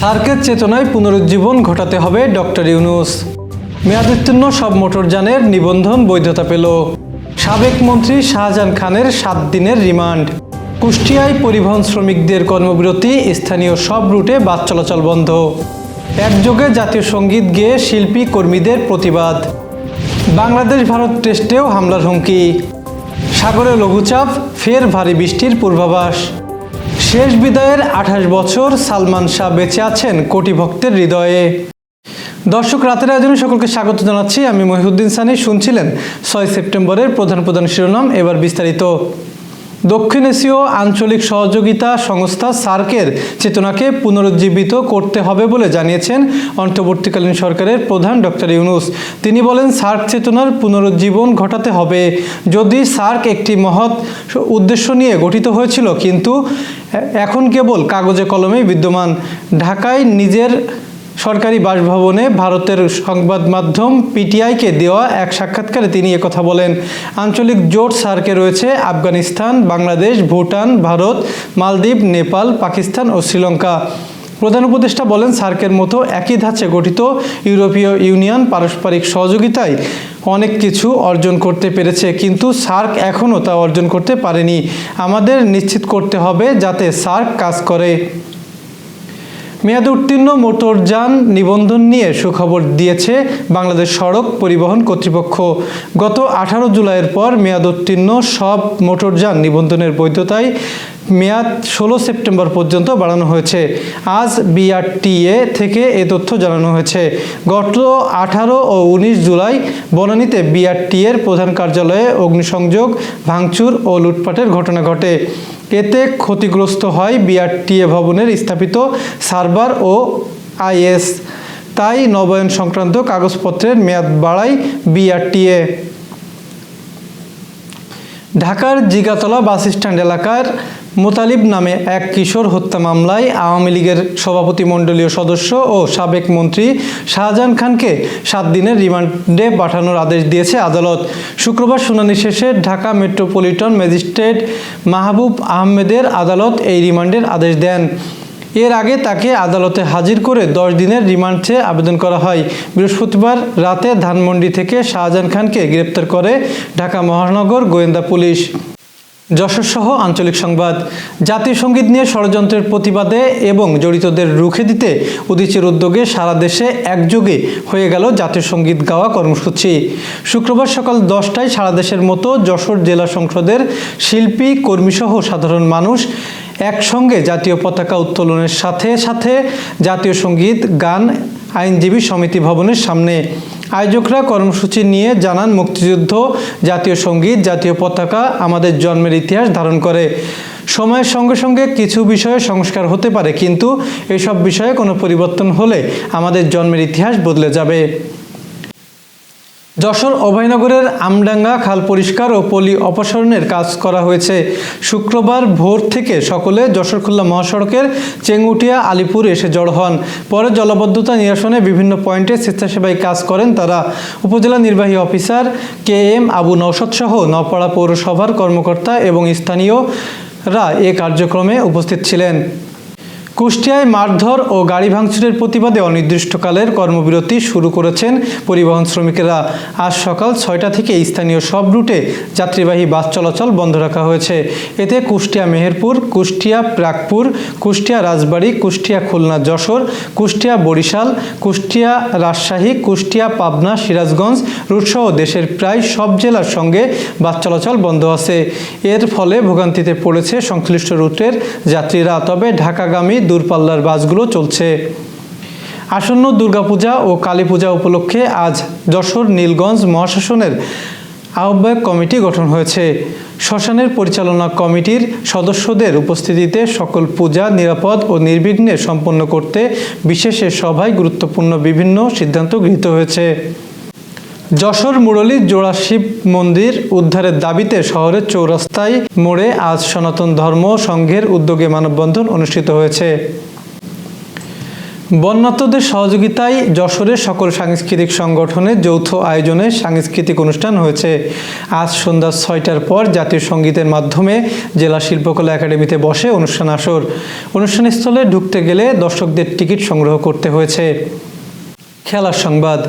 সার্কের চেতনায় পুনরুজ্জীবন ঘটাতে হবে ডক্টর ইউনুস। মেয়াদোত্তীর্ণ সব মোটরযানের নিবন্ধন বৈধতা পেল। সাবেক মন্ত্রী শাহজাহান খানের সাত দিনের রিমান্ড। কুষ্টিয়ায় পরিবহন শ্রমিকদের কর্মবিরতি, স্থানীয় সব রুটে বাস চলাচল বন্ধ। একযোগে জাতীয় সংগীত গেয়ে শিল্পী কর্মীদের প্রতিবাদ। বাংলাদেশ ভারত টেস্টেও হামলার হুমকি। সাগরে লঘুচাপ, ফের ভারী বৃষ্টির পূর্বাভাস। শেষ বিদায়ের আঠাশ বছর সালমান শাহ বেঁচে আছেন কোটি ভক্তের হৃদয়ে। দর্শক, রাতের আয়োজনে সকলকে স্বাগত জানাচ্ছি। আমি মহিউদ্দিন সানি। শুনছিলেন ছয় সেপ্টেম্বরের প্রধান প্রধান শিরোনাম। এবার বিস্তারিত। দক্ষিণ এশীয় আঞ্চলিক সহযোগিতা সংস্থা সার্কের চেতনাকে পুনরুজ্জীবিত করতে হবে বলে জানিয়েছেন অন্তর্বর্তীকালীন সরকারের প্রধান ডক্টর ইউনুস। তিনি বলেন, সার্ক চেতনার পুনরুজ্জীবন ঘটাতে হবে। যদি সার্ক একটি মহৎ উদ্দেশ্য নিয়ে গঠিত হয়েছিল, কিন্তু এখন কেবল কাগজে কলমেই বিদ্যমান। ঢাকায় নিজের সরকারি বাসভবনে ভারতের সংবাদ মাধ্যম পিটিআইকে দেওয়া এক সাক্ষাৎকারে তিনি কথা বলেন। আঞ্চলিক জোট সার্কে রয়েছে আফগানিস্তান, বাংলাদেশ, ভুটান, ভারত, মালদ্বীপ, নেপাল, পাকিস্তান ও শ্রীলঙ্কা। প্রধান উপদেষ্টা বলেন, সার্কের মতো একই ধাঁচে গঠিত ইউরোপীয় ইউনিয়ন পারস্পরিক সহযোগিতায় অনেক কিছু অর্জন করতে পেরেছে, কিন্তু সার্ক এখনও তা অর্জন করতে পারেনি। আমাদের নিশ্চিত করতে হবে যাতে সার্ক কাজ করে। মেয়াদ উত্তীর্ণ মোটরযান নিবন্ধন নিয়ে সুখবর দিয়েছে বাংলাদেশ সড়ক পরিবহন কর্তৃপক্ষ। গত আঠারো জুলাইয়ের পর মেয়াদ উত্তীর্ণ সব মোটরযান নিবন্ধনের বৈধতায় মেয়াদ ষোলো সেপ্টেম্বর পর্যন্ত বাড়ানো হয়েছে। আজ বিআরটিএ থেকে এ তথ্য জানানো হয়েছে। গত আঠারো ও উনিশ জুলাই বনানীতে বিআরটিএর প্রধান কার্যালয়ে অগ্নিসংযোগ, ভাঙচুর ও লুটপাটের ঘটনা ঘটে। এতে ক্ষতিগ্রস্ত হয় বিআরটিএ ভবনের স্থাপিত সার্ভার ও আইএস। তাই নবায়ন সংক্রান্ত কাগজপত্রের মেয়াদ বাড়ায় বিআরটিএ ঢাকার জিগাতলা বাস স্ট্যান্ড এলাকার মোতালিব নামে এক কিশোর হত্যা মামলায় আওয়ামী লীগের সভাপতি মণ্ডলীয় সদস্য ও সাবেক মন্ত্রী শাহজাহান খানকে সাত দিনের রিমান্ডে পাঠানোর আদেশ দিয়েছে আদালত। শুক্রবার শুনানি শেষে ঢাকা মেট্রোপলিটন ম্যাজিস্ট্রেট মাহবুব আহমেদের আদালত এই রিমান্ডের আদেশ দেন। এর আগে তাকে আদালতে হাজির করে দশ দিনের রিমান্ড চেয়ে আবেদন করা হয়। বৃহস্পতিবার রাতে ধানমন্ডি থেকে শাহজাহান খানকে গ্রেপ্তার করে ঢাকা মহানগর গোয়েন্দা পুলিশ। যশোরসহ আঞ্চলিক সংবাদ। জাতীয় সংগীত নিয়ে ষড়যন্ত্রের প্রতিবাদে এবং জড়িতদের রুখে দিতে উদিচের উদ্যোগে সারা দেশে একযোগে হয়ে গেল জাতীয় সংগীত গাওয়া কর্মসূচি। শুক্রবার সকাল দশটায় সারা দেশের মতো যশোর জেলা সংসদের শিল্পী কর্মীসহ সাধারণ মানুষ একসঙ্গে জাতীয় পতাকা উত্তোলনের সাথে সাথে জাতীয় সংগীত, গান, আইনজীবী সমিতি ভবনের সামনে আয়োজকরা কর্মসূচি নিয়ে জানান মুক্তিযুদ্ধ, জাতীয় সংগীত, জাতীয় পতাকা আমাদের জন্মের ইতিহাস ধারণ করে। সময়ের সঙ্গে সঙ্গে কিছু বিষয়ে সংস্কার হতে পারে, কিন্তু এসব বিষয়ে কোনো পরিবর্তন হলে আমাদের জন্মের ইতিহাস বদলে যাবে। যশোর অভয়নগরের আমডাঙ্গা খাল পরিষ্কার ও পলি অপসারণের কাজ করা হয়েছে। শুক্রবার ভোর থেকে সকলে যশোর খুলনা মহাসড়কের চেঙ্গুটিয়া, আলিপুর এসে জড় হন। পরে জলবদ্ধতা নিরসনে বিভিন্ন পয়েন্টে স্বেচ্ছাসেবায় কাজ করেন তারা। উপজেলা নির্বাহী officer K M Abu Naushad সহ নপাড়া পৌরসভার কর্মকর্তা এবং স্থানীয়রা এ কার্যক্রমে উপস্থিত ছিলেন। কুষ্টিয়ায় মারধর ও গাড়ি ভাঙচুরের প্রতিবাদে অনির্দিষ্টকালের কর্মবিরতি শুরু করেছেন পরিবহন শ্রমিকেরা। আজ সকাল ছয়টা থেকে স্থানীয় সব রুটে যাত্রীবাহী বাস চলাচল বন্ধ রাখা হয়েছে। এতে কুষ্টিয়া মেহেরপুর, কুষ্টিয়া প্রাকপুর কুষ্টিয়া রাজবাড়ী, কুষ্টিয়া খুলনা যশোর, কুষ্টিয়া বরিশাল, কুষ্টিয়া রাজশাহী, কুষ্টিয়া পাবনা, সিরাজগঞ্জ রুটসহ দেশের প্রায় সব জেলার সঙ্গে বাস চলাচল বন্ধ আছে। এর ফলে ভোগান্তিতে পড়েছে সংশ্লিষ্ট রুটের যাত্রীরা। তবে ঢাকাগামী দূরপাল্লার বাসগুলো চলছে। আসন্ন দুর্গাপূজা ও কালী পূজা উপলক্ষে আজ যশোর নীলগঞ্জ মহাশাসনের আহ্বায়ক কমিটি গঠন হয়েছে। শ্মশানের পরিচালনা কমিটির সদস্যদের উপস্থিতিতে সকল পূজা নিরাপদ ও নির্বিঘ্নে সম্পন্ন করতে বিশেষ সভায় গুরুত্বপূর্ণ বিভিন্ন সিদ্ধান্ত গৃহীত হয়েছে। যশোর মুরলী জোড়া শিব মন্দির উদ্ধারের দাবিতে শহরের চৌরাস্তায় মোড়ে আজ সনাতন ধর্ম সংঘের উদ্যোগে মানববন্ধন অনুষ্ঠিত হয়েছে। বন্যাত্মদের সহযোগিতায় যশোরের সকল সাংস্কৃতিক সংগঠনের যৌথ আয়োজনে সাংস্কৃতিক অনুষ্ঠান হয়েছে। আজ সন্ধ্যা ছয়টার পর জাতীয় সঙ্গীতের মাধ্যমে জেলা শিল্পকলা একাডেমিতে বসে অনুষ্ঠান আসর। অনুষ্ঠানস্থলে ঢুকতে গেলে দর্শকদের টিকিট সংগ্রহ করতে হয়েছে। খেলার সংবাদ।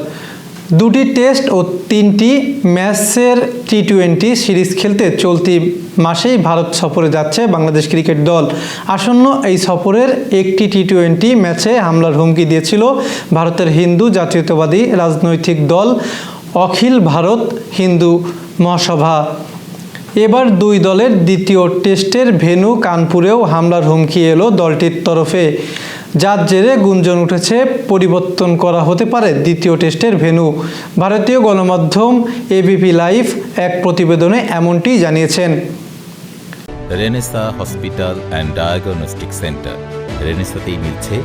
দুটি টেস্ট ও তিনটি ম্যাচের টি টোয়েন্টি সিরিজ খেলতে চলতি মাসেই ভারত সফরে যাচ্ছে বাংলাদেশ ক্রিকেট দল। আসন্ন এই সফরের একটি টি টোয়েন্টি ম্যাচে হামলার হুমকি দিয়েছিল ভারতের হিন্দু জাতীয়তাবাদী রাজনৈতিক দল অখিল ভারত হিন্দু মহাসভা। এবার দুই দলের দ্বিতীয় টেস্টের ভেন্যু কানপুরেও হামলার হুমকি এলো দলটির তরফে। যার জেরে গুঞ্জন উঠেছে, পরিবর্তন করা হতে পারে দ্বিতীয় টেস্টের ভেন্যু। ভারতীয় গণমাধ্যম এবিপি লাইভ এক প্রতিবেদনে এমনটি জানিয়েছেন। Renaissance hospital and diagnostic centre. রেনেসাতেই মিলছে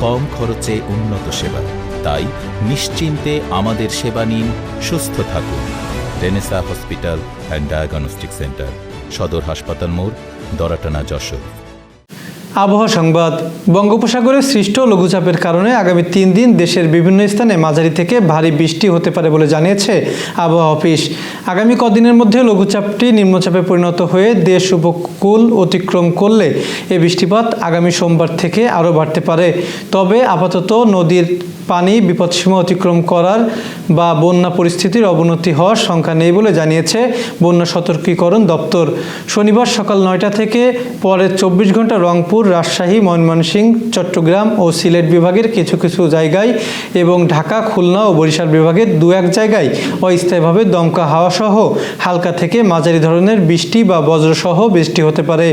কম খরচে উন্নত সেবা। তাই নিশ্চিন্তে আমাদের সেবা নিন, সুস্থ থাকুন। Renaissance hospital and diagnostic centre, সদর হাসপাতাল মোড়, দরাটানা যশোর। আবহাওয়া সংবাদ। বঙ্গোপসাগরে সৃষ্ট লঘুচাপের কারণে আগামী তিন দিন দেশের বিভিন্ন স্থানে মাঝারি থেকে ভারী বৃষ্টি হতে পারে বলে জানিয়েছে আবহাওয়া অফিস। আগামী কদিনের মধ্যে লঘুচাপটি নিম্নচাপে পরিণত হয়ে দেশ উপকূল অতিক্রম করলে এ বৃষ্টিপাত আগামী সোমবার থেকে আরও বাড়তে পারে। তবে আপাতত নদীর পানি বিপদসীমা অতিক্রম করার বা বন্যা পরিস্থিতির অবনতি হওয়ার সংখ্যা নেই বলে জানিয়েছে বন্যা সতর্কীকরণ দপ্তর। শনিবার সকাল নয়টা থেকে পরের চব্বিশ ঘণ্টা রংপুর, রাজশাহী, ময়মনসিংহ, চট্টগ্রাম ও সিলেট বিভাগের কিছু কিছু জায়গায় এবং ঢাকা, খুলনা ও বরিশাল বিভাগের দু এক জায়গায় অস্থায়ীভাবে দমকা হাওয়া সহ হালকা থেকে মাঝারি ধরনের বৃষ্টি বা বজ্রসহ বৃষ্টি হতে পারে।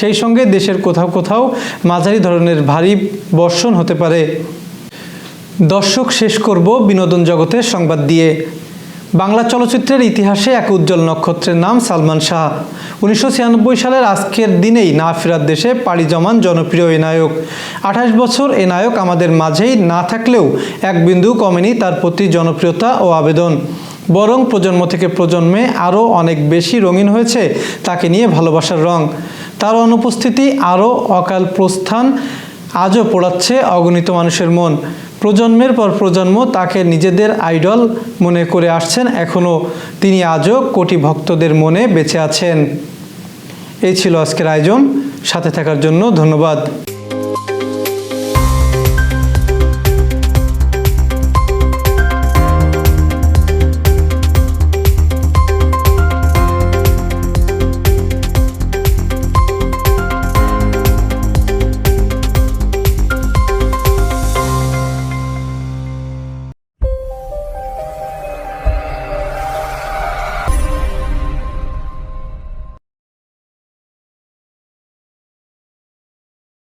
সেই সঙ্গে দেশের কোথাও কোথাও মাঝারি ধরনের ভারী বর্ষণ হতে পারে। দর্শক শেষ করব বিনোদন জগতের সংবাদ দিয়ে। বাংলা চলচ্চিত্রের ইতিহাসে এক উজ্জ্বল নক্ষত্রের নাম সালমান শাহ। উনিশশো ছিয়ানব্বই সালের আজকের দিনেই না ফেরার দেশে পাড়ি জমান জনপ্রিয় এ নায়ক। আঠাশ বছর এ নায়ক আমাদের মাঝেই না থাকলেও এক বিন্দু কমেনি তার প্রতি জনপ্রিয়তা ও আবেদন। বরং প্রজন্ম থেকে প্রজন্মে আরও অনেক বেশি রঙিন হয়েছে তাকে নিয়ে ভালোবাসার রং। তার অনুপস্থিতি আরও অকাল প্রস্থান আজও পোড়াচ্ছে অগণিত মানুষের মন। প্রজন্মের পর প্রজন্ম তাকে নিজেদের আইডল মনে করে আসছেন। এখনও তিনি আজও কোটি ভক্তদের মনে বেঁচে আছেন। এই ছিল আজকের আয়োজন। সাথে থাকার জন্য ধন্যবাদ।